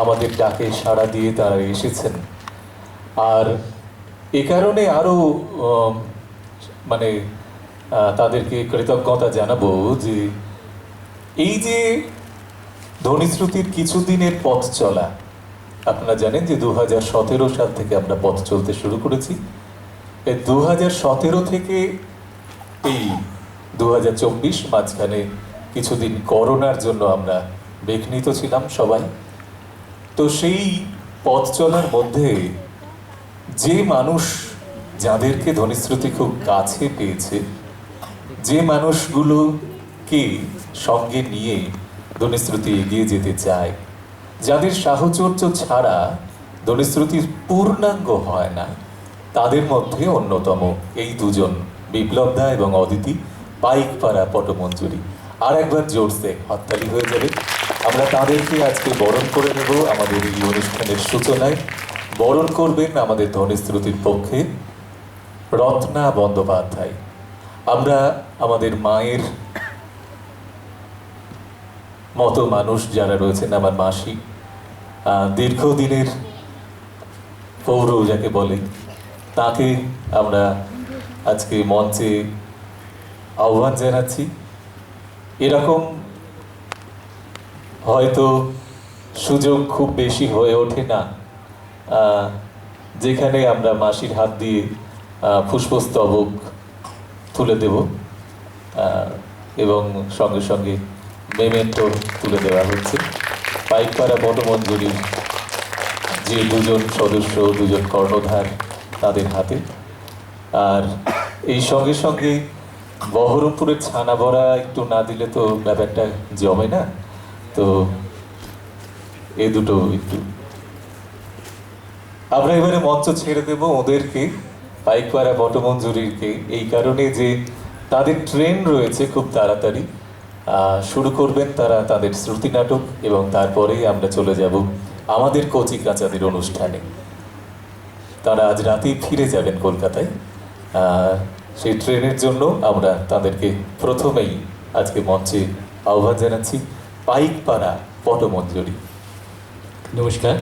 আমাদের ডাকে সাড়া দিয়ে তারা এসেছেন। আর এ কারণে আরও মানে তাদেরকে কৃতজ্ঞতা জানাব যে এই যে ধ্বনিশ্রুতির কিছুদিনের পথ চলা, আপনারা জানেন যে দু হাজার সতেরো সাল থেকে আমরা পথ চলতে শুরু করেছি। এই দু থেকে এই দু হাজার চব্বিশ মাঝখানে কিছুদিন করোনার জন্য আমরা বিঘ্নিত ছিলাম সবাই। তো সেই পথ চলার মধ্যে যে মানুষ যাদেরকে ধ্বনিশ্রুতি খুব কাছে পেয়েছে, যে মানুষগুলোকে সঙ্গে নিয়ে ধ্বনিশ্রুতি এগিয়ে যেতে চায়, যাদের সাহচর্য ছাড়া ধ্বনিশ্রুতির পূর্ণাঙ্গ হয় না, তাদের মধ্যে অন্যতম এই দুজন বিপ্লব দা এবং অদিতি পাইকপাড়া পটমঞ্জুরি। আর একবার জোরসে হত্যালি হয়ে যাবে। আমরা তাদেরকে আজকে বরণ করে নেব আমাদের এই অনুষ্ঠানের সূচনায়। বরণ করবেন আমাদের ধ্বনিশ্রুতির পক্ষে রত্না বন্দ্যোপাধ্যায়। আমরা আমাদের মায়ের মতো মানুষ যারা রয়েছেন, আমার মাসি দীর্ঘদিনের পৌর যাকে বলে, তাকে আমরা আজকে মঞ্চে আহ্বান জানাচ্ছি। এরকম হয়তো সুযোগ খুব বেশি হয়ে ওঠে না। যেখানে আমরা মাসির হাত দিয়ে পুষ্পস্তবক তুলে দেব এবং সঙ্গে সঙ্গে মেমেন্টো তুলে দেওয়া হচ্ছে। পাইকপাড়া বটমঞ্জুরির যে দুজন সদস্য, দুজন কর্ণধার তাদের হাতে। আর এই সঙ্গে সঙ্গে বহরমপুরের ছানা বড়া একটু না দিলে তো ব্যাপারটা জমে না। তো এ দুটো একটু। আমরা এবারে মঞ্চ ছেড়ে দেব ওদেরকে, পাইকপাড়া বটমঞ্জুরিকে এই কারণে যে তাদের ট্রেন রয়েছে খুব তাড়াতাড়ি। শুরু করবেন তারা তাদের শ্রুতি নাটক এবং তারপরেই আমরা চলে যাব আমাদের কচি কাচাদের অনুষ্ঠানে। তারা আজ রাতেই ফিরে যাবেন কলকাতায়। সেই ট্রেনের জন্য আমরা তাদেরকে প্রথমেই আজকে মঞ্চে আহ্বান জানাচ্ছি পাইকপাড়া পটমঞ্জুরি। নমস্কার।